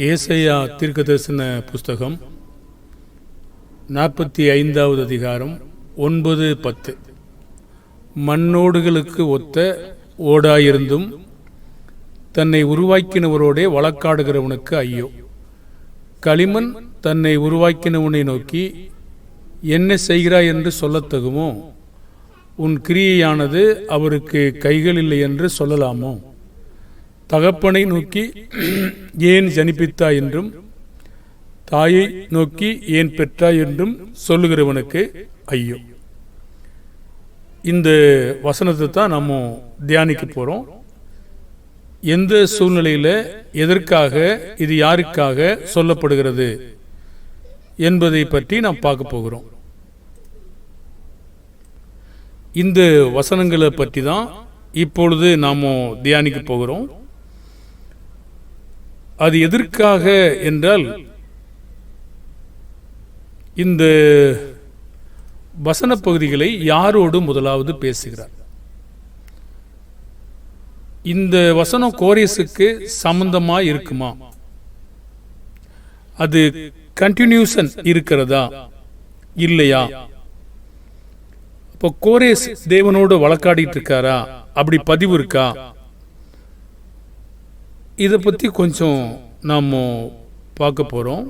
ஏசையா தீர்க்கதரிசன புஸ்தகம் நாற்பத்தி ஐந்தாவது அதிகாரம் ஒன்பது பத்து. மண்ணோடுகளுக்கு ஒத்த ஓடாயிருந்தும் தன்னை உருவாக்கினவரோடே வழக்காடுகிறவனுக்கு ஐயோ. களிமண் தன்னை உருவாக்கினவனை நோக்கி என்ன செய்கிறாய் என்று சொல்லத்தகுமோ உன் கிரியையானது அவருக்கு கைகள் இல்லை என்று சொல்லலாமோ? தகப்பனை நோக்கி ஏன் ஜனிப்பித்தாய் என்றும் தாயை நோக்கி ஏன் பெற்றாய் என்றும் சொல்லுகிறவனுக்கு ஐயோ. இந்த வசனத்தை தான் நம்ம தியானிக்க போகிறோம் எந்த சூழ்நிலையில் எதற்காக இது யாருக்காக சொல்லப்படுகிறது என்பதை பற்றி நாம் பார்க்க போகிறோம். இந்த வசனங்களை பற்றி தான் இப்பொழுது நாம் தியானிக்க போகிறோம். அது எதற்காக என்றால் இந்த வசன பகுதிகளை யாரோடு முதலாவது பேசுகிறார்? இந்த வசனம் கோரியஸுக்கு சம்பந்தமாக இருக்குமா? அது கண்டினியூஷன் இருக்கிறதா? இல்லையா? இப்போ கோரேஸ் தேவனோடு வழக்காடிட்டு இருக்காரா? அப்படி பதிவு இருக்கா? இதை பற்றி கொஞ்சம் நாம் பார்க்க போகிறோம்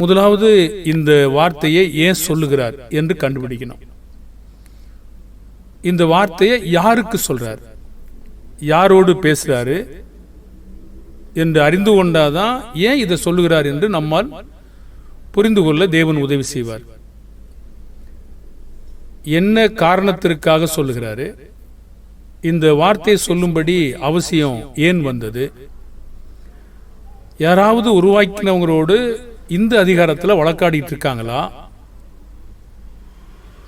முதலாவது இந்த வார்த்தையை ஏன் சொல்லுகிறார் என்று கண்டுபிடிக்கணும். இந்த வார்த்தையை யாருக்கு சொல்கிறார் யாரோடு பேசுகிறாரு என்று அறிந்து கொண்டாதான் ஏன் இதை சொல்லுகிறார் என்று நம்மால் புரிந்து கொள்ள தேவன் உதவி செய்வார். என்ன காரணத்திற்காக சொல்லுகிறாரு? இந்த வார்த்தையை சொல்லும்படி அவசியம் ஏன் வந்தது? யாராவது உருவாக்கினவங்களோடு இந்த அதிகாரத்தில் வழக்காடிட்டு இருக்காங்களா?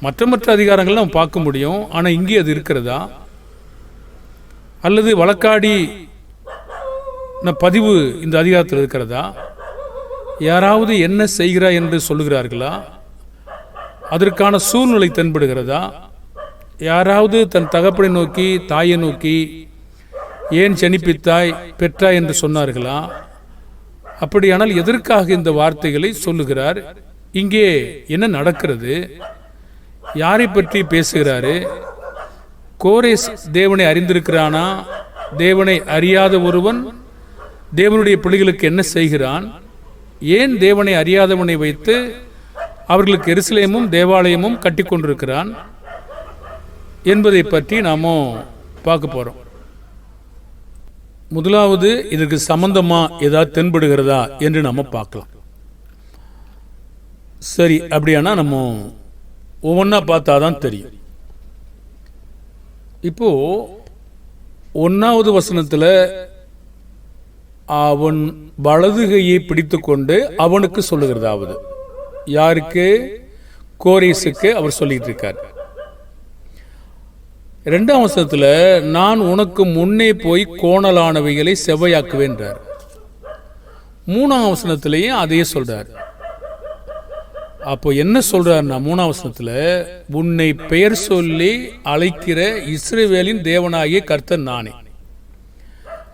மற்ற மற்ற அதிகாரங்கள் நம்ம பார்க்க முடியும் ஆனால் இங்கே அது இருக்கிறதா? அல்லது வழக்காடி பதிவு இந்த அதிகாரத்தில் இருக்கிறதா? யாராவது என்ன செய்கிறா என்று சொல்லுகிறார்களா? அதற்கான சூழ்நிலை தென்படுகிறதா? யாராவது தன் தகப்பனை நோக்கி தாயை நோக்கி ஏன் ஜனிப்பித்தாய் பெற்றாய்? என்று சொன்னார்களா? அப்படியானால் எதற்காக இந்த வார்த்தைகளை சொல்லுகிறார்? இங்கே என்ன நடக்கிறது? யாரை பற்றி பேசுகிறாரு? கோரேஸ் தேவனை அறிந்திருக்கிறானா? தேவனை அறியாத ஒருவன் தேவனுடைய பிள்ளைகளுக்கு என்ன செய்கிறான்? ஏன் தேவனை அறியாதவனை வைத்து அவர்களுக்கு எருசலேமும் தேவாலயமும் கட்டி கொண்டிருக்கிறான் என்பதை பற்றி நாம் பார்க்க போகிறோம் முதலாவது இதற்கு சம்பந்தமாக ஏதாவது தென்படுகிறதா என்று நம்ம பார்க்கலாம். சரி அப்படியானா நம்ம ஒவ்வொன்றா பார்த்தா தான் தெரியும். இப்போது ஒன்றாவது வசனத்தில் அவன் வலதுகையை பிடித்துக்கொண்டு அவனுக்கு சொல்லுகிறதாவது. யாருக்கு? கோரேஸுக்கு அவர் சொல்லிட்டு இருக்கார். ரெண்டாம் வசனத்தில் நான் உனக்கு முன்னே போய் கோணலானவைகளை செவ்வையாக்குவேன்றார். மூணாம் வசனத்திலையும் அதையே சொல்றார். அப்போ என்ன சொல்றாருன்னா மூணாம் வசனத்தில் உன்னை பெயர் சொல்லி அழைக்கிற இஸ்ரேவேலின் தேவனாகிய கர்த்தன் நானே.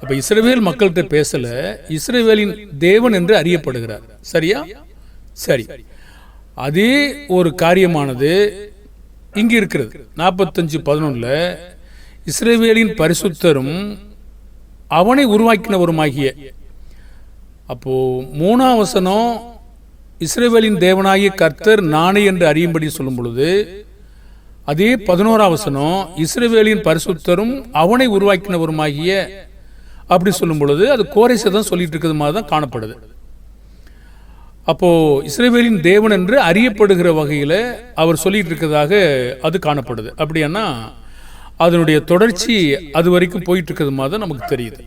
அப்போ இஸ்ரேவேல் மக்கள்கிட்ட பேசல இஸ்ரேவேலின் தேவன் என்று அறியப்படுகிறார். சரியா? சரி. அதே ஒரு காரியமானது இங்கே இருக்கிறது நாற்பத்தஞ்சு பதினொன்றில் இஸ்ரேவேலின் பரிசுத்தரும் அவனை உருவாக்கினவருமாகிய அப்போ மூணாம் வசனம் இஸ்ரேவேலின் தேவனாகிய கர்த்தர் நானே என்று அறியும்படி சொல்லும் பொழுது அதே பதினோராம் வசனம் இஸ்ரேவேலின் பரிசுத்தரும் அவனை உருவாக்கினவருமாகிய அப்படி சொல்லும் பொழுது அது கோரைசை தான் சொல்லிட்டு இருக்கிறது மாதிரி தான் காணப்படுது. அப்போ இஸ்ரேவேலின் தேவன் என்று அறியப்படுகிற வகையில் அவர் சொல்லிட்டு இருக்கிறதாக அது காணப்படுது. அப்படின்னா அதனுடைய தொடர்ச்சி அது வரைக்கும் போயிட்டு இருக்கிறது மாதிரி தான் நமக்கு தெரியுது.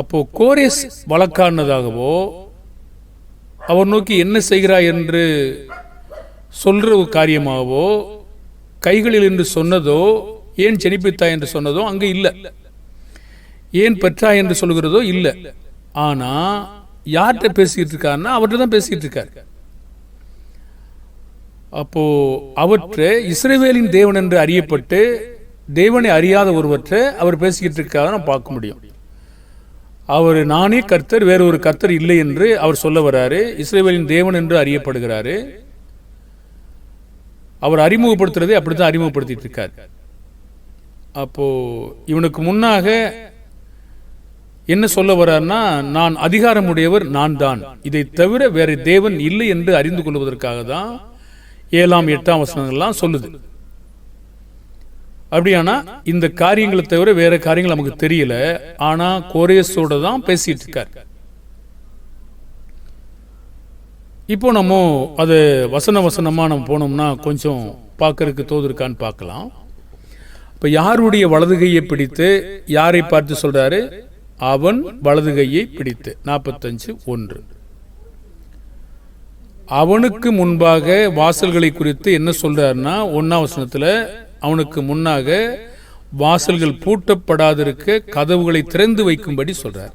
அப்போ கோரேஸ் வழக்கானதாகவோ அவர் நோக்கி என்ன செய்கிறாய் என்று சொல்ற ஒரு காரியமாகவோ கைகளில் என்று சொன்னதோ ஏன் ஜெனிப்பித்தாய் என்று சொன்னதோ அங்கே இல்லை. ஏன் பெற்றாய் என்று சொல்கிறதோ இல்லை. ஆனால் யார்கிட்ட பேசிக்கிட்டு இருக்காருன்னா அவர்கிட்ட தான் பேசிக்கிட்டு இருக்கார் அப்போ அவற்றை இஸ்ரேவேலின் தேவன் என்று அறியப்பட்டு தேவனை அறியாத ஒருவற்றை அவர் பேசிக்கிட்டு இருக்காத நம்ம பார்க்க முடியும். அவர் நானே கர்த்தர் வேற ஒரு கர்த்தர் இல்லை என்று அவர் சொல்ல வராரு. இஸ்ரேவேலின் தேவன் என்று அறியப்படுகிறாரு. அவர் அறிமுகப்படுத்துறதே அப்படித்தான் அறிமுகப்படுத்திட்டு இருக்கார் அப்போ இவனுக்கு முன்னாக என்ன சொல்ல வர்றார்னா நான் அதிகாரமுடையவர் நான் தான் இதை தவிர வேற தேவன் இல்லை என்று அறிந்து கொள்வதற்காக தான் ஏழாம் எட்டாம் வசனங்கள்லாம் சொல்லுது. அப்படியானா இந்த காரியங்களை தவிர வேற காரியங்கள் நமக்கு தெரியல. ஆனா கோரேஸோட தான் பேசிட்டு இருக்கார். இப்போ நம்ம அது வசன வசனமா நம்ம போனோம்னா கொஞ்சம் பார்க்கறதுக்கு தோது இருக்கான்னு பார்க்கலாம். இப்போ யாருடைய வலதுகையை பிடித்து யாரை பார்த்து சொல்றாரு? அவன் வலது கையை பிடித்து. நாற்பத்தஞ்சு ஒன்று. அவனுக்கு முன்பாக வாசல்களை குறித்து என்ன சொல்றாருன்னா ஒன்னாம் அவனுக்கு முன்னாக வாசல்கள் பூட்டப்படாதிருக்க கதவுகளை திறந்து வைக்கும்படி சொல்றார்.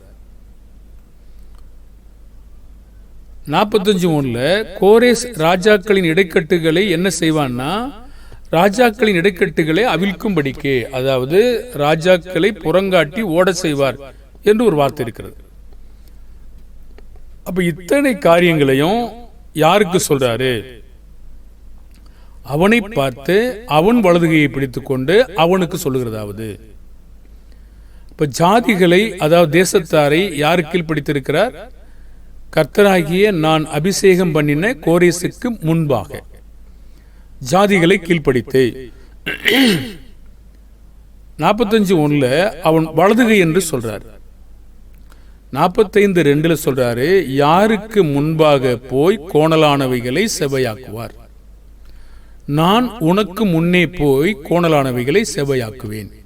நாற்பத்தஞ்சு ஒண்ணுல கோரேஸ் ராஜாக்களின் இடைக்கட்டுகளை என்ன செய்வான்னா ராஜாக்களின் இடைக்கட்டுகளை அவிழ்க்கும்படிக்கு அதாவது ராஜாக்களை புறங்காட்டி ஓட செய்வார். என்று ஒரு வார்த்தை இருக்கிறது. அப்போ இத்தனை காரியங்களையும் யாருக்கு சொல்றாரு? அவனை பார்த்து அவன் வலதுகையை பிடித்து கொண்டு அவனுக்கு சொல்லுகிறதாவது. இப்போ ஜாதிகளை அதாவது தேசத்தாரை யாரு கீழ்பிடித்திருக்கிறார் கர்த்தராகிய நான் அபிஷேகம் பண்ணின கோரேசுக்கு முன்பாக ஜாதிகளை கீழ்ப்படித்து. நாற்பத்தஞ்சு ஒன்றில் அவன் வலதுகை என்று சொல்றார். நாற்பத்தைந்து ரெண்டுல சொல்றாரு யாருக்கு முன்பாக போய் கோணலானவைகளை செவையாக்குவார் நான் உனக்கு முன்னே போய் கோணலானவைகளை செவையாக்குவேன்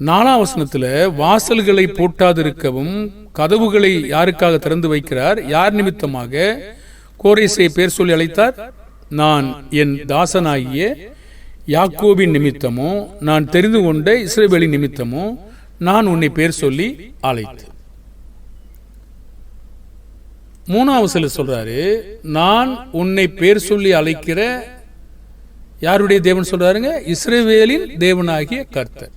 நாலாம் வாசல்களை பூட்டாதிருக்கவும் கதவுகளை யாருக்காக திறந்து வைக்கிறார்? யார் நிமித்தமாக? கோரேசை பேர் சொல்லி அழைத்தார் நான் என் தாசனாகிய யாக்கோபின் நிமித்தமோ நான் தெரிந்து கொண்ட இஸ்ரேவேலின் நிமித்தமோ நான் உன்னை பேர் சொல்லி அழைத்து. மூணாவது சில சொல்றாரு நான் உன்னை பேர் சொல்லி அழைக்கிற யாருடைய தேவன்? சொல்றாருங்க இஸ்ரேவேலின் தேவனாகிய கர்த்தர்.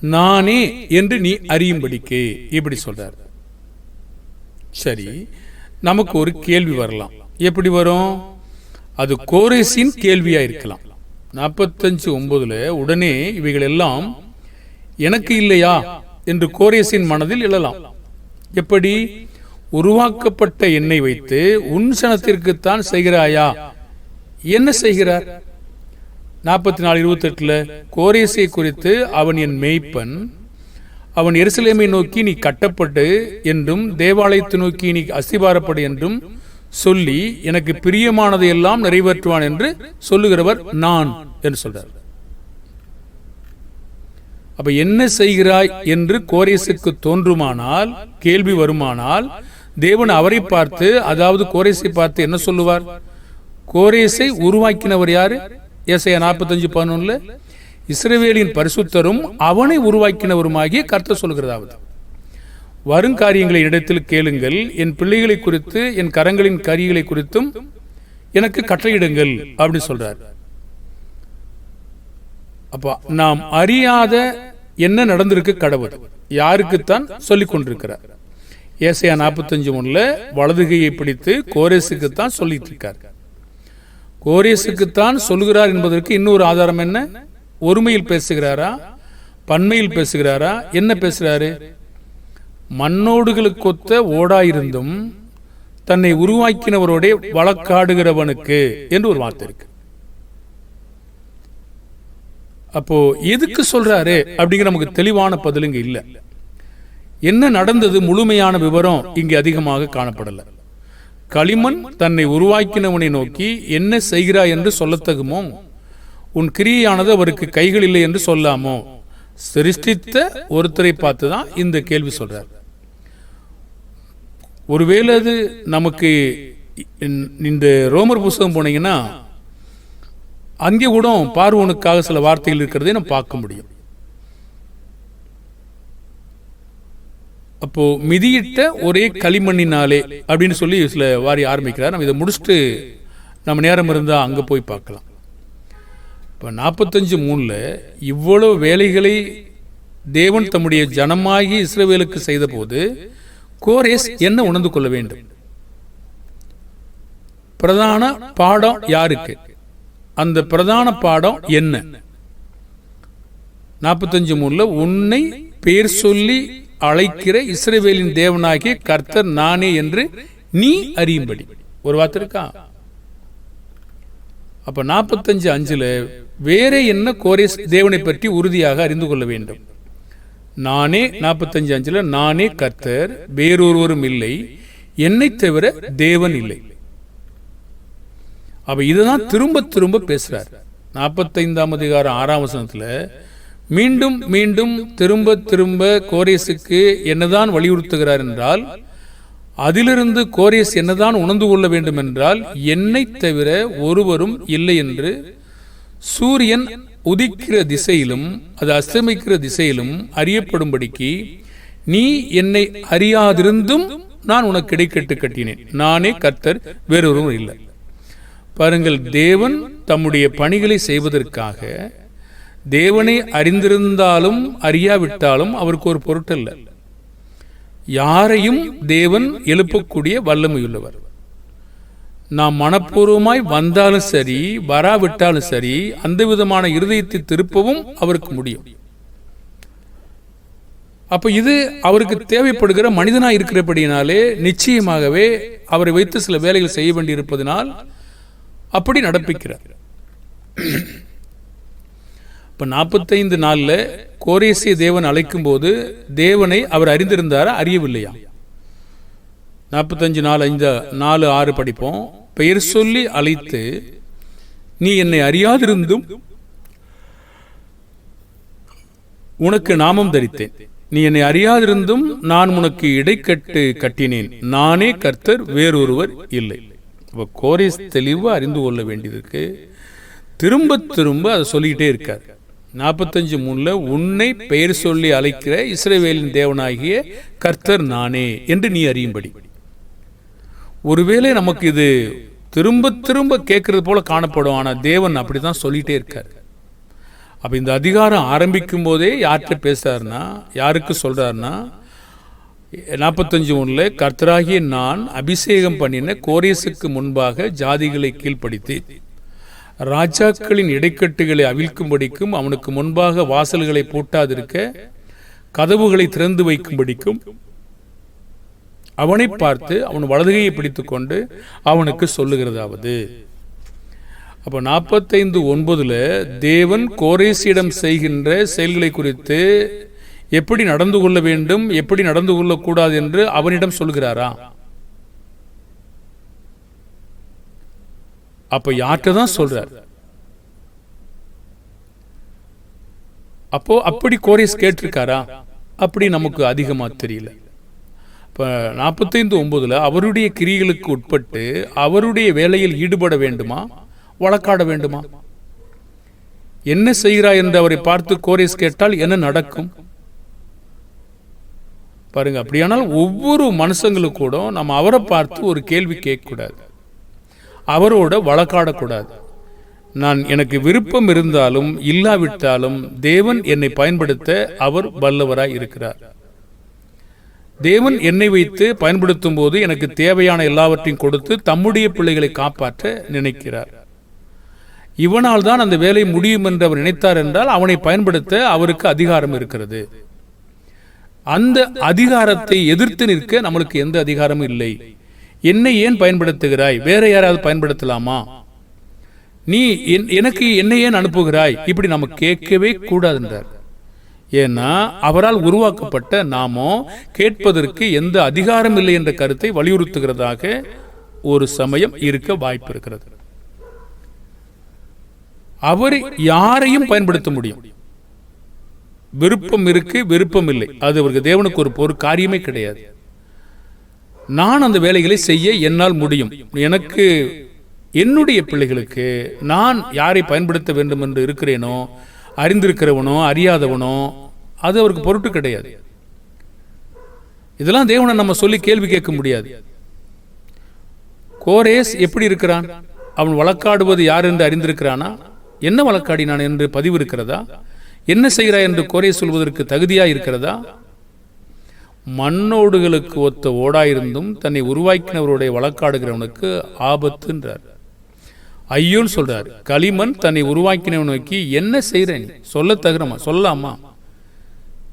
நானே என்று நீ அறியும்படிக்கு. இப்படி சொல்றார். சரி நமக்கு ஒரு கேள்வி வரலாம். எப்படி வரும்? அது கோரேசின் கேள்வியா இருக்கலாம். நாற்பத்தஞ்சு ஒன்பதுல உடனே இவைகள் எல்லாம் எனக்கு இல்லையா என்று கோரேசின் மனதில் எழலாம். எப்படி? உருவாக்கப்பட்ட எண்ணெய் வைத்து உன் சனத்திற்குத்தான் செய்கிறாயா? என்ன செய்கிறார்? நாற்பத்தி நாலு இருபத்தி எட்டுல கோரேசை குறித்து அவன் என் மெய்ப்பன் அவன் எருசலேமை நோக்கி நீ கட்டப்பட்டு என்றும் தேவாலயத்தை நோக்கி நீ அஸ்திபாரப்படு என்றும் சொல்லி எனக்கு பிரியமானதை எல்லாம் நிறைவேற்றுவான் என்று சொல்லுகிறவர் நான் என்று சொல்றார். அப்ப என்ன செய்கிறாய் என்று கோரேசுக்கு தோன்றுமானால் கேள்வி வருமானால் தேவன் அவரை பார்த்து அதாவது கோரேசை பார்த்து என்ன சொல்லுவார்? கோரேசை உருவாக்கினவர் யாரு? ஏசையா நாற்பத்தஞ்சு பதினொன்னுல இஸ்ரேவேலின் பரிசுத்தரும் அவனை உருவாக்கினவருமாகிய கருத்தை சொல்கிறதாவது வருங்காரியங்களை இடத்தில் கேளுங்கள் என் பிள்ளைகளை குறித்து என் கரங்களின் கரிகளை குறித்தும் எனக்கு கட்டளையிடுங்கள் அப்படின்னு சொல்றார். அப்போ நாம் அறியாத என்ன நடந்திருக்கு கடவுள். யாருக்குத்தான் சொல்லி கொண்டிருக்கிறார். ஏசையா நாற்பத்தஞ்சு ஒன்றில் வலதுகையை பிடித்து கோரேசுக்குத்தான் சொல்லிட்டு இருக்கார். கோரேசுக்குத்தான் சொல்லுகிறார் என்பதற்கு இன்னொரு ஆதாரம் என்ன? ஒருமையில் பேசுகிறாரா? பன்மையில் பேசுகிறாரா? என்ன பேசுகிறாரு மண்ணோடுகளுக்கு ஒத்த ஓடாயிருந்தும் தன்னை உருவாக்கினவரோட வழக்காடுகிறவனுக்கு என்று ஒரு வார்த்தை இருக்கு. அப்போ எதுக்கு சொல்றாரு அப்படிங்கிற நமக்கு தெளிவான பதில் இங்க இல்ல. என்ன நடந்தது முழுமையான விவரம் இங்கே அதிகமாக காணப்படல. களிமண் தன்னை உருவாக்கினவனை நோக்கி என்ன செய்கிறாய் என்று சொல்லத்தகுமோ? உன் கிரியானது அவருக்கு கைகள் இல்லை என்று சொல்லாமோ? சிருஷ்டித்த ஒருத்தரை பார்த்து தான் இந்த கேள்வி சொல்றார். ஒருவேளை அது நமக்கு இந்த ரோமர் புஸ்தகம் போனீங்கன்னா அங்கே கூட பார்வனுக்காக சில வார்த்தைகள் இருக்கிறதை நம்ம பார்க்க முடியும். அப்போ மிதியிட்ட ஒரே களிமண்ணினாலே அப்படின்னு சொல்லி சில வாரி ஆரம்பிக்கிறார். நம்ம இதை முடிச்சுட்டு நம்ம நேரம் இருந்தால் அங்கே போய் பார்க்கலாம். இப்போ நாற்பத்தஞ்சு மூணில் இவ்வளோ வேலைகளை தேவன் தம்முடைய ஜனமாகி இஸ்ரவேலுக்கு செய்தபோது கோரேஸ் என்ன உணர்ந்து கொள்ள வேண்டும்? பிரதான பாடம் யாருக்கு? அந்த பிரதான பாடம் என்ன? நாற்பத்தஞ்சு மூணுல உன்னை பேர் சொல்லி அழைக்கிற இஸ்ரேவேலின் தேவனாகிய கர்த்தர் நானே என்று நீ அறியும்படி. ஒரு வார்த்தை இருக்கா? அப்ப நாற்பத்தஞ்சு அஞ்சுல வேற என்ன கோரேஸ் தேவனை பற்றி உறுதியாக அறிந்து கொள்ள வேண்டும்? நானே நாற்பத்தஞ்சு அஞ்சுல நானே கர்த்தர் வேறொருவரும் இல்லை என்னை தவிர தேவன் இல்லை. அப்போ இதுதான் திரும்ப திரும்ப பேசுகிறார் நாற்பத்தைந்தாம் அதிகாரம் ஆறாம் வசனத்தில் மீண்டும் மீண்டும் திரும்ப திரும்ப கோரேஸுக்கு என்னதான் வலியுறுத்துகிறார் என்றால் அதிலிருந்து கோரேஸ் என்னதான் உணர்ந்து கொள்ள வேண்டும் என்றால் என்னை தவிர ஒருவரும் இல்லை என்று சூரியன் உதிக்கிற திசையிலும் அது அஸ்தமிக்கிற திசையிலும் அறியப்படும்படிக்கு நீ என்னை அறியாதிருந்தும் நான் உனக்கு இடைக்கட்டு கட்டினேன். நானே கர்த்தர் வேறொருவரும் இல்லை. பாருங்கள் தேவன் தம்முடைய பணிகளை செய்வதற்காக தேவனை அறிந்திருந்தாலும் அறியாவிட்டாலும் அவருக்கு ஒரு பொருட்டல்ல யாரையும் தேவன் எழுப்பக்கூடிய வல்லமையுள்ளவர். நாம் மனப்பூர்வமாய் வந்தாலும் சரி வராவிட்டாலும் சரி அந்த விதமான இருதயத்தை திருப்பவும் அவருக்கு முடியும். அப்ப இது அவருக்கு தேவைப்படுகிற மனிதனாக இருக்கிறபடினாலே நிச்சயமாகவே அவரை வைத்து சில வேலைகள் செய்ய வேண்டியிருப்பதனால் அப்படி நடப்பிக்கிறார். இப்போ நாற்பத்தைந்து நாளில் கோரேசிய தேவன் அழைக்கும் போது தேவனை அவர் அறிந்திருந்தாரா? அறியவில்லையா? நாற்பத்தஞ்சு நாலு ஐந்து நாலு ஆறு படிப்போம். பெயர் சொல்லி அழைத்து நீ என்னை அறியாதிருந்தும் உனக்கு நாமம் தரித்தேன். நீ என்னை அறியாதிருந்தும் நான் உனக்கு இடைக்கட்டு கட்டினேன். நானே கர்த்தர் வேறொருவர் இல்லை. இப்போ கோரிஸ் தெளிவாக அறிந்து கொள்ள வேண்டியதுக்கு திரும்ப திரும்ப அதை சொல்லிக்கிட்டே இருக்கார். நாற்பத்தஞ்சு மூணுல உன்னை பெயர் சொல்லி அழைக்கிற இஸ்ரேவேலின் தேவனாகிய கர்த்தர் நானே என்று நீ அறியும்படி. ஒருவேளை நமக்கு இது திரும்ப திரும்ப கேட்கறது போல காணப்படும். ஆனால் தேவன் அப்படிதான் சொல்லிட்டே இருக்கார். அப்ப இந்த அதிகாரம் ஆரம்பிக்கும் போதே யார்கிட்ட பேசுறாருன்னா யாருக்கு சொல்றாருன்னா நாற்பத்தஞ்சு ஒன்றில் கர்த்தராகிய நான் அபிஷேகம் பண்ணின கோரேசுக்கு முன்பாக ஜாதிகளை கீழ்ப்படுத்தேன் ராஜாக்களின் இடைக்கட்டுகளை அவிழ்க்கும்படிக்கும் அவனுக்கு முன்பாக வாசல்களை பூட்டாதிருக்க கதவுகளை திறந்து வைக்கும்படிக்கும் அவனை பார்த்து அவன் வலதுகையை பிடித்துக்கொண்டு அவனுக்கு சொல்லுகிறதாவது. அப்போ நாற்பத்தைந்து ஒன்பதுல தேவன் கோரேசியிடம் செய்கின்ற செயல்களை குறித்து எப்படி நடந்து கொள்ள வேண்டும் எப்படி நடந்து கொள்ளக்கூடாது என்று அவனிடம் சொல்கிறாரா? அப்ப யார்கிட்ட தான் சொல்றார்? அப்போ அப்படி கோரேஸ் கேட்டிருக்காரா? அப்படி நமக்கு அதிகமா தெரியல. நாற்பத்தைந்து ஒன்பதுல அவருடைய கிரிகளுக்கு உட்பட்டு அவருடைய வேலையில் ஈடுபட வேண்டுமா? வழக்காட வேண்டுமா? என்ன செய்கிறாய் என்று அவரை பார்த்து கோரேஸ் கேட்டால் என்ன நடக்கும்? பாருங்க அப்படியானால் ஒவ்வொரு மனுஷங்களுக்கு கூட நம்ம அவரை பார்த்து ஒரு கேள்வி கேட்கக்கூடாது. அவரோட வழக்காடக்கூடாது. நான் எனக்கு விருப்பம் இருந்தாலும் இல்லாவிட்டாலும் தேவன் என்னை பயன்படுத்த அவர் வல்லவராய் இருக்கிறார். தேவன் என்னை வைத்து பயன்படுத்தும் போது எனக்கு தேவையான எல்லாவற்றையும் கொடுத்து தம்முடைய பிள்ளைகளை காப்பாற்ற நினைக்கிறார். இவனால் தான் அந்த வேலை முடியும் என்று அவர் நினைத்தார் என்றால் அவனை பயன்படுத்த அவருக்கு அதிகாரம் இருக்கிறது. அந்த அதிகாரத்தை எதிர்த்து நிற்க நம்மளுக்கு எந்த அதிகாரமும் இல்லை. என்னை ஏன் பயன்படுத்துகிறாய்? வேற யாராவது பயன்படுத்தலாமா? நீ என்- எனக்கு என்னை ஏன் அனுப்புகிறாய்? இப்படி நம்ம கேட்கவே கூடாதுன்றார் ஏன்னா அவரால் உருவாக்கப்பட்ட நாமோ கேட்பதற்கு எந்த அதிகாரம் இல்லை என்ற கருத்தை வலியுறுத்துகிறதாக ஒரு சமயம் இருக்க வாய்ப்பு இருக்கிறது. அவர் யாரையும் பயன்படுத்த முடியும். விருப்பம் இருக்கு விருப்பம் இல்லை. அது அவருக்கு தேவனுக்கு ஒரு ஒரு காரியமே கிடையாது. நான் அந்த வேலைகளை செய்ய என்னால் முடியும். எனக்கு என்னுடைய பிள்ளைகளுக்கு நான் யாரை பயன்படுத்த வேண்டும் என்று இருக்கிறேனோ அறிந்திருக்கிறவனோ அறியாதவனோ அது அவருக்கு பொருட்டு கிடையாது. இதெல்லாம் தேவனை நம்ம சொல்லி கேள்வி கேட்க முடியாது. கோரேஸ் எப்படி இருக்கிறான்? அவன் வழக்காடுவது யார் என்று அறிந்திருக்கிறானா? என்ன வழக்காடினான் என்று பதிவு இருக்கிறதா? என்ன செய்கிறாய் என்று குறை சொல்வதற்கு தகுதியாக இருக்கிறதா? மண்ணோடுகளுக்கு ஒத்த ஓடாயிருந்தும் தன்னை உருவாக்கினவருடைய வழக்காடுகிறவனுக்கு ஆபத்துன்றார் ஐயோன்னு சொல்கிறார் களிமண் தன்னை உருவாக்கினவன் நோக்கி என்ன செய்கிறேன்? சொல்ல தகுறமா சொல்லாமா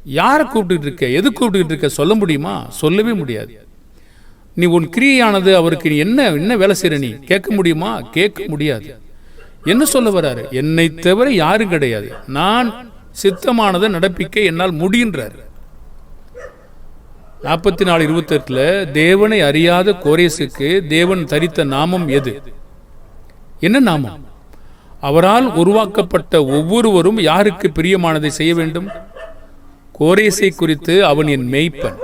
யாரை கூப்பிட்டுட்டு இருக்க? எது கூப்பிட்டுட்டு இருக்க? சொல்ல முடியுமா? சொல்லவே முடியாது. நீ உன் கிரியையானது அவருக்கு நீ என்ன என்ன வேலை செய்கிற நீ? கேட்க முடியுமா? கேட்க முடியாது. என்ன சொல்ல வராரு என்னை தவிர யாரும் கிடையாது. நான் சித்தமானதை நடப்பிக்க என்னால் முடிகின்றார் நாற்பத்தி நாலு இருபத்தெட்டில் தேவனை அறியாத கோரேசுக்கு தேவன் தரித்த நாமம் எது? என்ன நாமம்? அவரால் உருவாக்கப்பட்ட ஒவ்வொருவரும் யாருக்கு பிரியமானதை செய்ய வேண்டும்? கோரேசை குறித்து அவன் என் மெய்ப்பன்.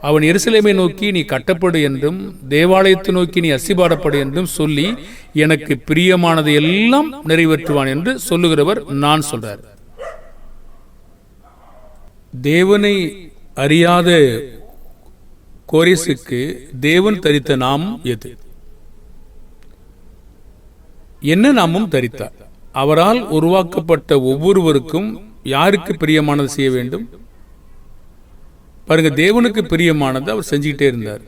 அவன் எருசலேமை நோக்கி நீ கட்டப்படு என்றும் தேவாலயத்தை நோக்கி நீ அசிபாடப்படு என்றும் சொல்லி எனக்கு பிரியமானதை எல்லாம் நிறைவேற்றுவான் என்று சொல்லுகிறவர் நான் சொல்றார். தேவனை அறியாத கோரிசுக்கு தேவன் தரித்த நாமம் எது? என்ன நாமும் தரித்தார்? அவரால் உருவாக்கப்பட்ட ஒவ்வொருவருக்கும் யாருக்கு பிரியமானது செய்ய வேண்டும்? பாருங்க தேவனுக்கு பிரியமானது அவர் செஞ்சுக்கிட்டே இருந்தார்.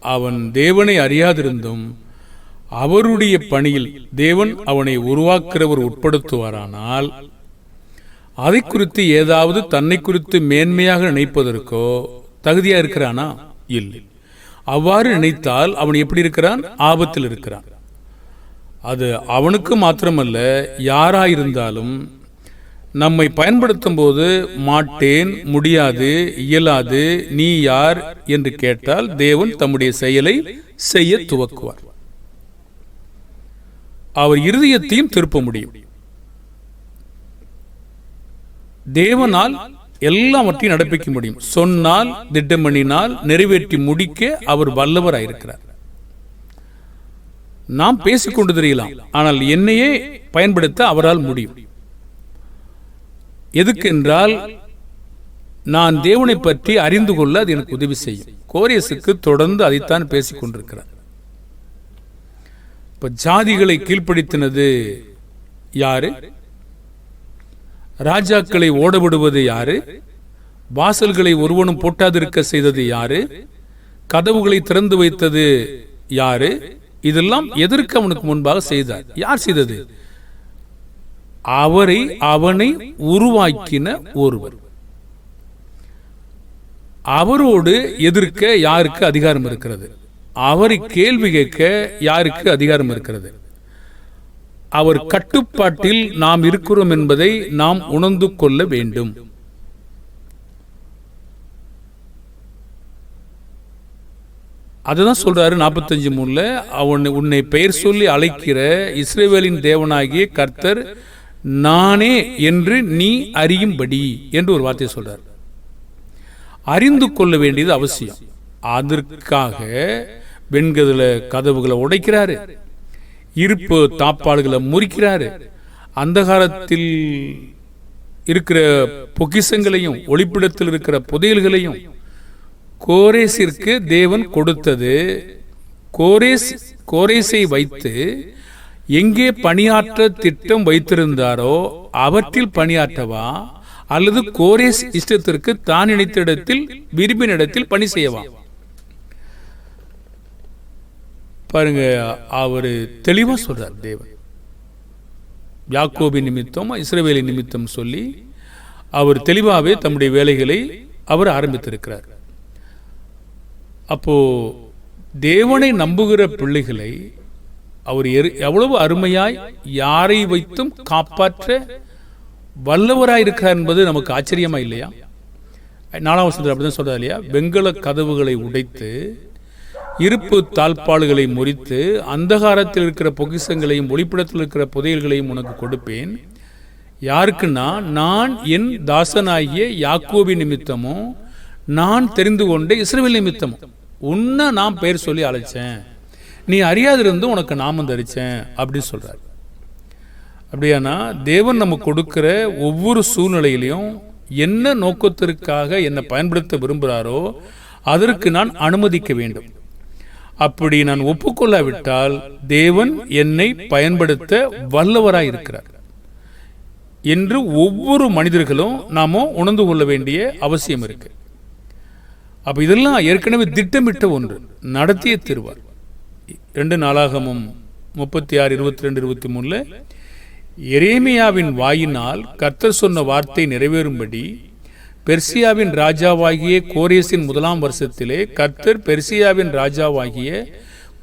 அவன் தேவனை அறியாதிருந்தும் அவருடைய பணியில் தேவன் அவனை உருவாக்குறவர் உட்படுத்துவாரானால் அதை குறித்து ஏதாவது தன்னை குறித்து மேன்மையாக நினைப்பதற்கோ தகுதியா இருக்கிறானா? இல்லை. அவ்வாறு நினைத்தால் அவன் எப்படி இருக்கிறான்? ஆபத்தில் இருக்கிறான். அது அவனுக்கு மாத்திரமல்ல யாராயிருந்தாலும் நம்மை பயன்படுத்தும் போது மாட்டேன் முடியாது இயலாது நீ யார் என்று கேட்டால் தேவன் தம்முடைய செயலை செய்ய துவக்குவார். அவர் இருதயத்தையும் திருப்ப முடியும். தேவனால் எல்லாவற்றையும் நடப்பிக்க முடியும். சொன்னால் திட்டமணினால் நிறைவேற்றி முடிக்க அவர் வல்லவராயிருக்கிறார். நாம் பேசிக்கொண்டு தெரியலாம் ஆனால் என்னையே பயன்படுத்த அவரால் முடியும். எதுக்கென்றால் நான் தேவனை பற்றி அறிந்து கொள்ள அது எனக்கு உதவி செய்யும். கோரியஸுக்கு தொடர்ந்து அதைத்தான் பேசிக் கொண்டிருக்கிறார் இப்ப ஜாதிகளை கீழ்ப்படுத்தினது யாரு? ராஜாக்களை ஓடவிடுவது யாரு? வாசல்களை ஒருவனும் போட்டாதிருக்க செய்தது யாரு? கதவுகளை திறந்து வைத்தது யாரு? இதெல்லாம் எதற்கு அவனுக்கு முன்பாக செய்தார்? யார் செய்தது? அவரை அவனை உருவாக்கின ஒருவர். அவரோடு எதிர்க்க யாருக்கு அதிகாரம் இருக்கிறது? அவரை கேள்வி கேட்க யாருக்கு அதிகாரம் இருக்கிறது? அவர் கட்டுப்பாட்டில் நாம் இருக்கிறோம் என்பதை நாம் உணர்ந்து கொள்ள வேண்டும். அதுதான் சொல்றாரு நாற்பத்தஞ்சு மூணுல அவன் உன்னை பெயர் சொல்லி அழைக்கிற இஸ்ரேவேலின் தேவனாகிய கர்த்தர் நானே என்று நீ அறியும்படி என்று ஒரு வார்த்தையை சொல்றார். அறிந்து கொள்ள வேண்டியது அவசியம். அதற்காக வெண்கதில் கதவுகளை உடைக்கிறாரு. இருப்பு தாப்பாடுகளை முறிக்கிறாரு. அந்தகாரத்தில் இருக்கிற பொக்கிசங்களையும் ஒளிப்பிடத்தில் இருக்கிற புதையல்களையும் கோரேசிற்கு தேவன் கொடுத்தது. கோரேஸ் கோரேஸை வைத்து எங்கே பணியாற்ற திட்டம் வைத்திருந்தாரோ அவற்றில் பணியாற்றவா? அல்லது கோரேஸ் இஷ்டத்திற்கு தான் நினைத்த இடத்தில் விரும்பின இடத்தில் பணி செய்யவா? பாருங்க அவர் தெளிவாக சொல்றார் தேவன். யாக்கோபி நிமித்தம் இஸ்ரேவேலி நிமித்தம் சொல்லி அவர் தெளிவாகவே தம்முடைய வேலைகளை அவர் ஆரம்பித்திருக்கிறார். அப்போ தேவனை நம்புகிற பிள்ளைகளை அவர் எரு- எவ்வளவு அருமையாய் யாரை வைத்தும் காப்பாற்ற வல்லவராய் இருக்கிறார் என்பது நமக்கு ஆச்சரியமா இல்லையா? நாலாம் வசனத்தில் அப்படிதான் சொல்றாரு இல்லையா? வெண்கல கதவுகளை உடைத்து இருப்பு தாழ்பாடுகளை முறித்து அந்தகாரத்தில் இருக்கிற பொக்கிசங்களையும் ஒளிப்பிடத்தில் இருக்கிற புதையல்களையும் உனக்கு கொடுப்பேன். யாருக்குன்னா நான் என் தாசனாகிய யாக்கோபி நிமித்தமும் நான் தெரிந்து கொண்ட இஸ்ரேல் நிமித்தமும் உன்னை நான் பெயர் சொல்லி அழைச்சேன். நீ அறியாதிருந்து உனக்கு நாமம் தரிச்சேன் அப்படின்னு சொல்கிறார் அப்படியானா தேவன் நம்ம கொடுக்குற ஒவ்வொரு சூழ்நிலையிலையும் என்ன நோக்கத்திற்காக என்னை பயன்படுத்த விரும்புகிறாரோ அதற்கு நான் அனுமதிக்க வேண்டும். அப்படி நான் ஒப்புக்கொள்ளாவிட்டால் தேவன் என்னை பயன்படுத்த வல்லவராய் இருக்கிறார் என்று ஒவ்வொரு மனிதர்களும் நாம உணர்ந்து கொள்ள வேண்டிய அவசியம் இருக்கு. அப்ப இதெல்லாம் ஏற்கனவே திட்டமிட்ட ஒன்று நடத்திய திருவார். ரெண்டு நாளாகமும் முப்பத்தி ஆறு இருபத்தி ரெண்டு இருபத்தி மூணுல எரேமியாவின் வாயினால் கர்த்தர் சொன்ன வார்த்தை நிறைவேறும்படி பெர்சியாவின் ராஜாவாகிய கோரேசின் முதலாம் வருஷத்திலே கர்த்தர் பெர்சியாவின் ராஜாவாகிய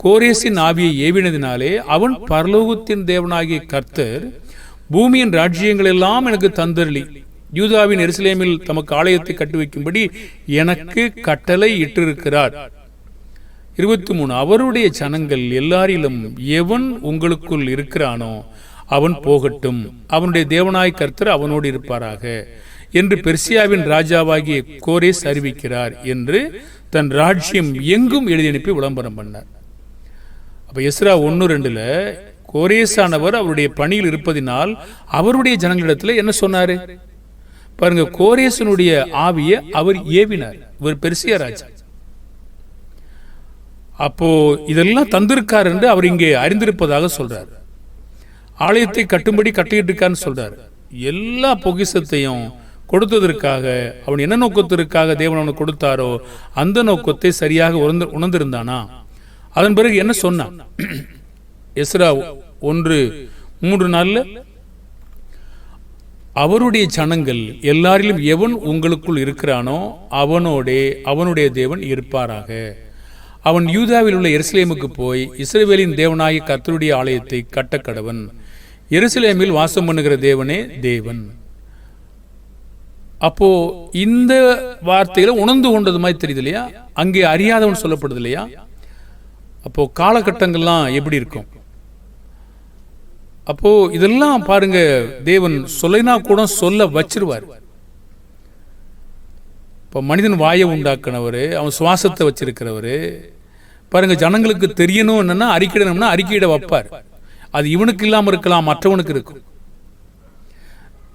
கோரேசின் ஆவியை ஏவினதினாலே அவன் பரலோகத்தின் தேவனாகிய கர்த்தர் பூமியின் ராஜ்யங்கள் எல்லாம் எனக்கு தந்தருளி. யூதாவின் எருசலேமில் தமக்கு ஆலயத்தை கட்டி வைக்கும்படி எனக்கு கட்டளை இட்டிருக்கிறார். இருபத்தி மூணு அவருடைய ஜனங்கள் எல்லாரிலும் எவன் உங்களுக்குள் இருக்கிறானோ அவன் போகட்டும். அவனுடைய தேவனாய் கர்த்தர் அவனோடு இருப்பாராக. என்று பெர்சியாவின் ராஜாவாகிய கோரேஸ் அறிவிக்கிறார் என்று தன் ராஜ்யம் எங்கும் எழுதி அனுப்பி விளம்பரம் பண்ணார். அப்ப எஸ்ரா ஒன்று ரெண்டுல கோரேசானவர் அவருடைய பணியில் இருப்பதினால் அவருடைய ஜனங்களிடத்துல என்ன சொன்னாரு? பாருங்க கோரேசனுடைய ஆவியை அவர் ஏவினார் இவர் பெருசியா ராஜா. அப்போ இதெல்லாம் தந்திருக்கார் என்று அவர் இங்கே அறிந்திருப்பதாக சொல்றார். ஆலயத்தை கட்டும்படி கட்டிட்டு இருக்காருன்னு சொல்றாரு. எல்லா பொக்கிசத்தையும் கொடுத்ததற்காக அவன் என்ன நோக்கத்திற்காக தேவன் அவனுக்கு கொடுத்தாரோ அந்த நோக்கத்தை சரியாக உணர்ந்து உணர்ந்திருந்தானா? அதன் பிறகு என்ன சொன்னான்? எஸ்ரா ஒன்று மூன்று நாளில் அவருடைய ஜனங்கள் எல்லாரிலும் எவன் உங்களுக்குள் இருக்கிறானோ அவனோடே அவனுடைய தேவன் இருப்பாராக. அவன் யூதாவில் உள்ள எருசலேமுக்கு போய் இஸ்ரேவேலின் தேவனாகிய கர்த்தருடைய ஆலயத்தை கட்டக்கடவன். எருசலேமில் வாசம் பண்ணுகிற தேவனே தேவன். அப்போ இந்த வார்த்தைகளை உணர்ந்து கொண்டது மாதிரி தெரியுது இல்லையா அங்கே அறியாதவன் சொல்லப்படுது இல்லையா அப்போ காலகட்டங்கள்லாம் எப்படி இருக்கும்? அப்போ இதெல்லாம் பாருங்க தேவன் சொல்லினா கூட சொல்ல வச்சிருவார். இப்போ மனிதன் வாயை உண்டாக்குனவர் அவன் சுவாசத்தை வச்சிருக்கிறவர் பாருங்க ஜனங்களுக்கு தெரியணும் என்னன்னா அறிக்கையிடணும்னா அறிக்கையிட வைப்பார். அது இவனுக்கு இல்லாமல் இருக்கலாம் மற்றவனுக்கு இருக்கும்.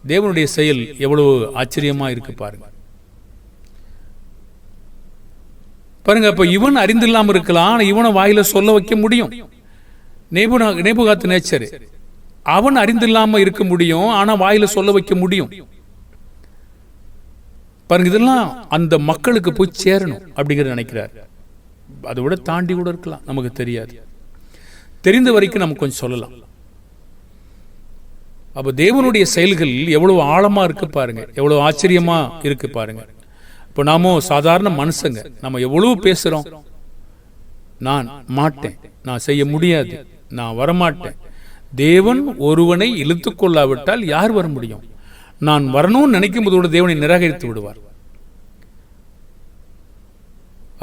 தேவனுடைய செயல் எவ்வளவு ஆச்சரியமா இருக்கு பாருங்க. பாருங்க அப்போ இவன் அறிந்தில்லாம இருக்கலாம். ஆனா இவனை வாயில சொல்ல வைக்க முடியும். நேபு நேபுகாத்து நேச்சர் அவன் அறிந்தில்லாம இருக்க முடியும். ஆனா வாயில சொல்ல வைக்க முடியும். பாருங்க இதெல்லாம் அந்த மக்களுக்கு போய் சேரணும் அப்படிங்கிறத நினைக்கிறார். அதை விட தாண்டி கூட இருக்கலாம் நமக்கு தெரியாது. தெரிந்த வரைக்கும் நம்ம கொஞ்சம் சொல்லலாம். அப்போ தேவனுடைய செயல்கள் எவ்வளோ ஆழமாக இருக்கு பாருங்க. எவ்வளோ ஆச்சரியமாக இருக்கு பாருங்க. இப்போ நாமோ சாதாரண மனுஷங்க நம்ம எவ்வளோ பேசுகிறோம் நான் மாட்டேன். நான் செய்ய முடியாது. நான் வரமாட்டேன். தேவன் ஒருவனை இழுத்து கொள்ளாவிட்டால் யார் வர முடியும்? நான் வரணும்னு நினைக்கும் போதோடு தேவனை நிராகரித்து விடுவார்.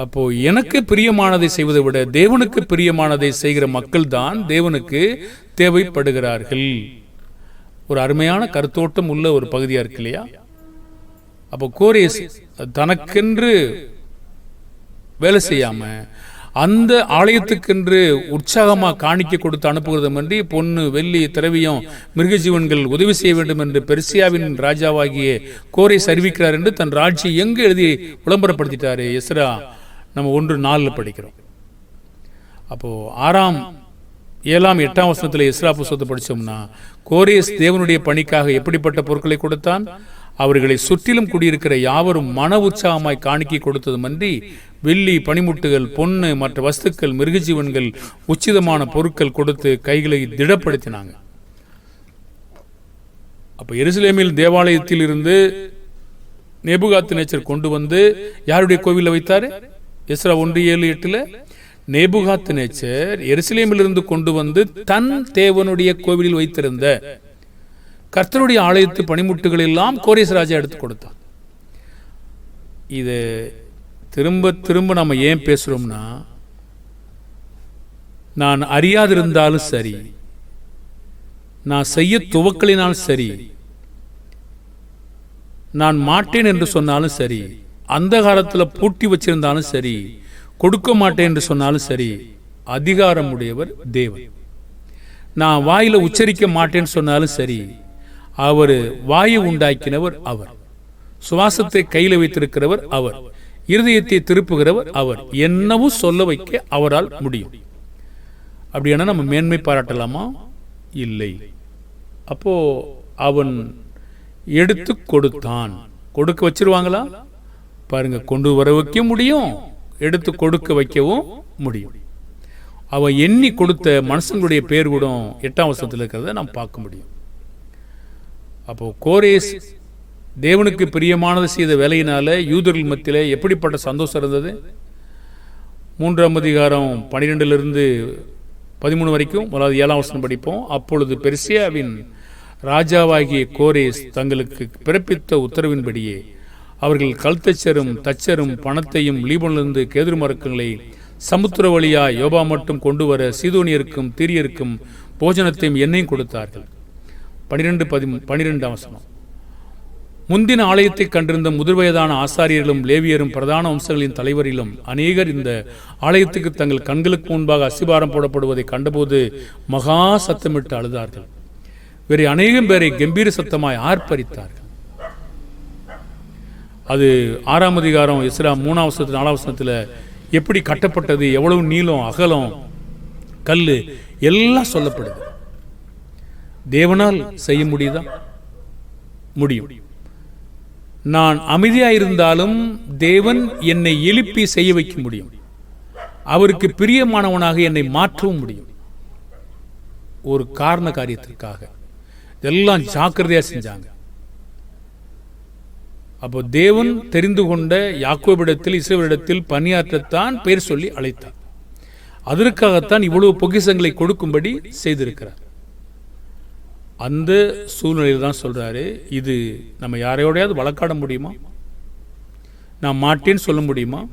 அப்போ எனக்கு பிரியமானதை செய்வதை விட தேவனுக்கு பிரியமானதை செய்கிற மக்கள் தான் தேவனுக்கு தேவைப்படுகிறார்கள். ஒரு அருமையான கருத்தோட்டம் உள்ள ஒரு பகுதியாக இருக்கு இல்லையா? அப்போ கோரேஸ் தனக்கென்று வேலை செய்யாமல் அந்த ஆலயத்துக்கென்று உற்சாகமாக காணிக்க கொடுத்து அனுப்புகிறது மன்றி பொண்ணு வெள்ளி திரவியம் மிருகஜீவன்கள் உதவி செய்ய வேண்டும் என்று பெர்சியாவின் ராஜாவாகிய கோரை அறிவிக்கிறார் என்று தன் ராட்சி எங்கு எழுதி விளம்பரப்படுத்திட்டாரு எஸ்ரா? நம்ம ஒன்று நாலில் படிக்கிறோம். அப்போ ஆறாம் ஏழாம் எட்டாம் வசனத்தில் இஸ்ரா புஸ்தத்தை படிச்சோம்னா கோரேஸ் தேவனுடைய பணிக்காக எப்படிப்பட்ட பொருட்களை கொடுத்தான்? அவர்களை சுற்றிலும் குடியிருக்கிற யாவரும் மன உற்சாகமாய் காணிக்கை கொடுத்ததுமன்றி வெள்ளி பனிமுட்டுகள் பொண்ணு மற்ற வஸ்துக்கள் மிருகஜீவன்கள் உச்சிதமான பொருட்கள் கொடுத்து கைகளை திடப்படுத்தினாங்க. அப்போ எருசலேமில் தேவாலயத்தில் இருந்து நேபுகாத்து நேச்சர் கொண்டு வந்து யாருடைய கோவிலில் வைத்தாரு? எஸ்ரா ஒன்று ஏழு எட்டுல? நேபுகாத்து நேச்சர் எருசலேமிலிருந்து கொண்டு வந்து தன் தேவனுடைய கோவிலில் வைத்திருந்த கர்த்தருடைய ஆலயத்து பனிமுட்டுகள் எல்லாம் கோரேஸ் ராஜா எடுத்து கொடுத்தான். இது திரும்ப திரும்ப நம்ம ஏன் பேசுகிறோம்னா நான் அறியாதிருந்தாலும் சரி நான் செய்ய துவக்கலினாலும் சரி நான் மாட்டேன் என்று சொன்னாலும் சரி அந்த காலத்தில் பூட்டி வச்சிருந்தாலும் சரி கொடுக்க மாட்டேன் என்று சொன்னாலும் சரி அதிகாரம் உடையவர் தேவன். நான் வாயில உச்சரிக்க மாட்டேன்னு சொன்னாலும் சரி அவர் வாயை உண்டாக்கினவர் அவர். சுவாசத்தை கையில் வைத்திருக்கிறவர் அவர். இருதயத்தை திருப்புகிறவர் அவர். என்னவும் சொல்ல வைக்க அவரால் முடியும். அப்படியானா நம்ம மேன்மை பாராட்டலாமா? இல்லை. அப்போ அவன் எடுத்து கொடுத்தான். கொடுக்க வச்சிருவாங்களா? பாருங்க கொண்டு வர வைக்க முடியும். எடுத்து கொடுக்க வைக்கவும் முடியும். அவன் எண்ணி கொடுத்த மனுஷங்களுடைய பேர் கூட எட்டாம் வருஷத்தில் இருக்கிறத நாம் பார்க்க முடியும். அப்போ கோரேஸ் தேவனுக்கு பிரியமானது செய்த வேலையினால யூதர்கள் மத்தியில் எப்படிப்பட்ட சந்தோஷம் இருந்தது? மூன்றாம் அதிகாரம் பன்னிரெண்டுலேருந்து பதிமூணு வரைக்கும் முதலாவது ஏழாம் வருஷம் படிப்போம். அப்பொழுது பெர்சியாவின் ராஜாவாகிய கோரேஸ் தங்களுக்கு பிறப்பித்த உத்தரவின்படியே அவர்கள் கல்தச்சரும் தச்சரும் பணத்தையும் லீபனிலிருந்து கேதுரு மரக்கங்களை சமுத்திர வழியா யோபா மட்டும் கொண்டு வர சீதோனியருக்கும் தீரியருக்கும் போஜனத்தையும் எண்ணெயும் கொடுத்தார்கள். பனிரெண்டு பதி பனிரெண்டாம் வசனம். முந்தின ஆலயத்தை கண்டிருந்த முதிர்வயதான ஆசாரியர்களும் லேவியரும் பிரதான வம்சங்களின் தலைவரிலும் அநேகர் இந்த ஆலயத்துக்கு தங்கள் கண்களுக்கு முன்பாக அசிபாரம் போடப்படுவதை கண்டபோது மகா சத்தமிட்டு அழுதார்கள். வேறு அநேகம் பேரை கம்பீர சத்தமாய் ஆர்ப்பரித்தார்கள். அது ஆறாம் அதிகாரம் இஸ்ரா மூணாம் வருஷத்து நாலாம் வருஷத்தில் எப்படி கட்டப்பட்டது எவ்வளவு நீளம் அகலம் கல் எல்லாம் சொல்லப்படுது. தேவனால் செய்ய முடியுதா? முடியும். நான் அமைதியாயிருந்தாலும் தேவன் என்னை எழுப்பி செய்ய வைக்க முடியும். அவருக்கு பிரியமானவனாக என்னை மாற்றவும் முடியும். ஒரு காரண காரியத்திற்காக. இதெல்லாம் ஜாக்கிரதையா செஞ்சாங்க. அப்போ தேவன் தெரிந்து கொண்ட யாக்கோபிடத்தில் இசைவரிடத்தில் பணியாற்றத்தான் பெயர் சொல்லி அழைத்தார். அதற்காகத்தான் இவ்வளவு பொக்கிஷங்களை கொடுக்கும்படி செய்திருக்கிறார். அந்த சூழ்நிலையில் தான் சொல்கிறாரு இது நம்ம யாரையோடையாவது வழக்காட முடியுமா? நான் மாட்டேன்னு சொல்ல முடியுமா?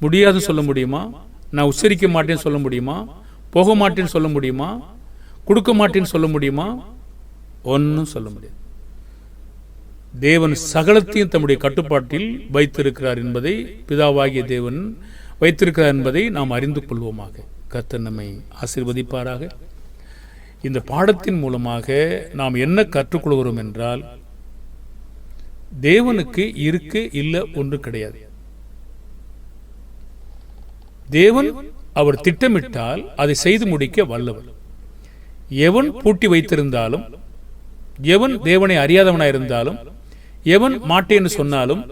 முடியாதுன்னு சொல்ல முடியுமா? நான் உச்சரிக்க மாட்டேன்னு சொல்ல முடியுமா? போக மாட்டேன்னு சொல்ல முடியுமா? கொடுக்க மாட்டேன்னு சொல்ல முடியுமா? ஒன்றும் சொல்ல முடியாது. தேவன் சகலத்தையும் தம்முடைய கட்டுப்பாட்டில் வைத்திருக்கிறார் என்பதை பிதாவாகிய தேவன் வைத்திருக்கிறார் என்பதை நாம் அறிந்து கொள்வோமாக. கர்த்தர் நம்மை ஆசீர்வதிப்பாராக. இந்த பாடத்தின் மூலமாக நாம் என்ன கற்றுக்கொள்கிறோம் என்றால் தேவனுக்கு இருக்கு இல்லை ஒன்று கிடையாது. தேவன் அவர் திட்டமிட்டால் அதை செய்து முடிக்க வல்லவர். எவன் பூட்டி வைத்திருந்தாலும் எவன் தேவனை அறியாதவனாயிருந்தாலும் எவன் மாட்டேன்னு சொன்னாலும்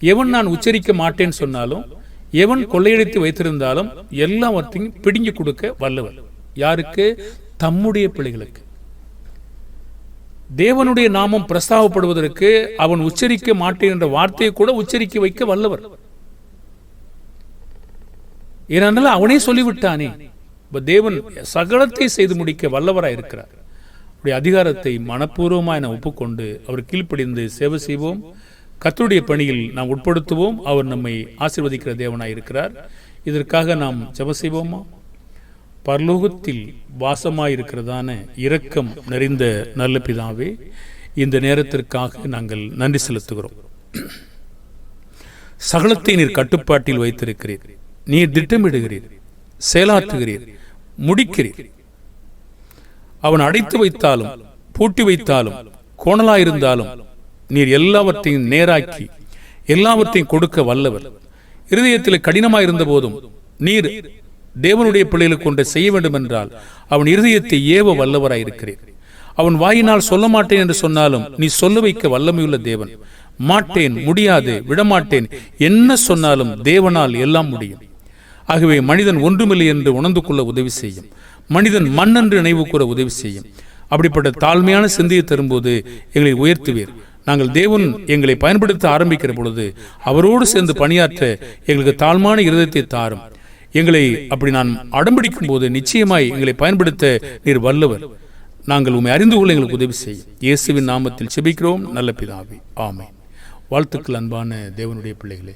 எவன் நான் உச்சரிக்க மாட்டேன்னு சொன்னாலும் எவன் கொள்ளையடித்து வைத்திருந்தாலும் எல்லாவற்றையும் பிடுங்கி கொடுக்க வல்லவர். யாருக்கு? தம்முடைய பிள்ளைகளுக்கு. தேவனுடைய நாமம் பிரஸ்தாவப்படுவதற்கு அவன் உச்சரிக்க மாட்டேன் என்ற வார்த்தையை கூட உச்சரிக்க வைக்க வல்லவர். ஏனென்றால் அவனே சொல்லிவிட்டானே தேவன் சகலத்தை செய்து முடிக்க வல்லவராய் இருக்கிறார் அவருடைய அதிகாரத்தை மனப்பூர்வமாக என ஒப்புக்கொண்டு அவர் கீழ்ப்படிந்து சேவை செய்வோம். கத்தருடைய பணியில் நாம் உட்படுத்துவோம். அவர் நம்மை ஆசிர்வதிக்கிற தேவனாய் இருக்கிறார். இதற்காக நாம் ஜெப செய்வோமா? பரலோகத்தில் வாசமாயிருக்கிறதான இரக்கம் நிறைந்த நல்ல பிதாவே இந்த நேரத்திற்காக நாங்கள் நன்றி செலுத்துகிறோம். சகலத்தை நீர் கட்டுப்பாட்டில் வைத்திருக்கிறீர். நீர் திட்டமிடுகிறீர். செயலாற்றுகிறீர். முடிக்கிறீர். அவன் அடைத்து வைத்தாலும் பூட்டி வைத்தாலும் கோணலாயிருந்தாலும் நீர் எல்லாவற்றையும் நேராக்கி எல்லாவற்றையும் கொடுக்க வல்லவர். இருதயத்தில் கடினமாயிருந்த போதும் நீர் தேவனுடைய பிள்ளைகளுக்கு ஒன்றை செய்ய வேண்டும் என்றால் அவன் இருதயத்தை ஏவ வல்லவராயிருக்கிறீர். அவன் வாயினால் சொல்ல மாட்டேன் என்று சொன்னாலும் நீ சொல்ல வைக்க வல்லமையுள்ள தேவன். மாட்டேன் முடியாது விடமாட்டேன். என்ன சொன்னாலும் தேவனால் எல்லாம் முடியும். ஆகவே மனிதன் ஒன்றுமில்லை என்று உணர்ந்து கொள்ள உதவி செய்யும். மனிதன் மண்ணென்று நினைவு கூற உதவி செய்யும். அப்படிப்பட்ட தாழ்மையான சிந்தையை தரும்போது எங்களை உயர்த்துவீர். நாங்கள் தேவன் எங்களை பயன்படுத்த ஆரம்பிக்கிற பொழுது அவரோடு சேர்ந்து பணியாற்ற எங்களுக்கு தாழ்மான இருதயத்தை தாரும். எங்களை அப்படி நான் அடம்பிடிக்கும் போது நிச்சயமாய் எங்களை பயன்படுத்த நீர் வல்லவர். நாங்கள் உண்மை அறிந்து கொள்ள எங்களுக்கு உதவி செய்யும். இயேசுவின் நாமத்தில் செபிக்கிறோம். நல்ல பிதாவே. ஆமை வாழ்த்துக்கள் அன்பான தேவனுடைய பிள்ளைகளே.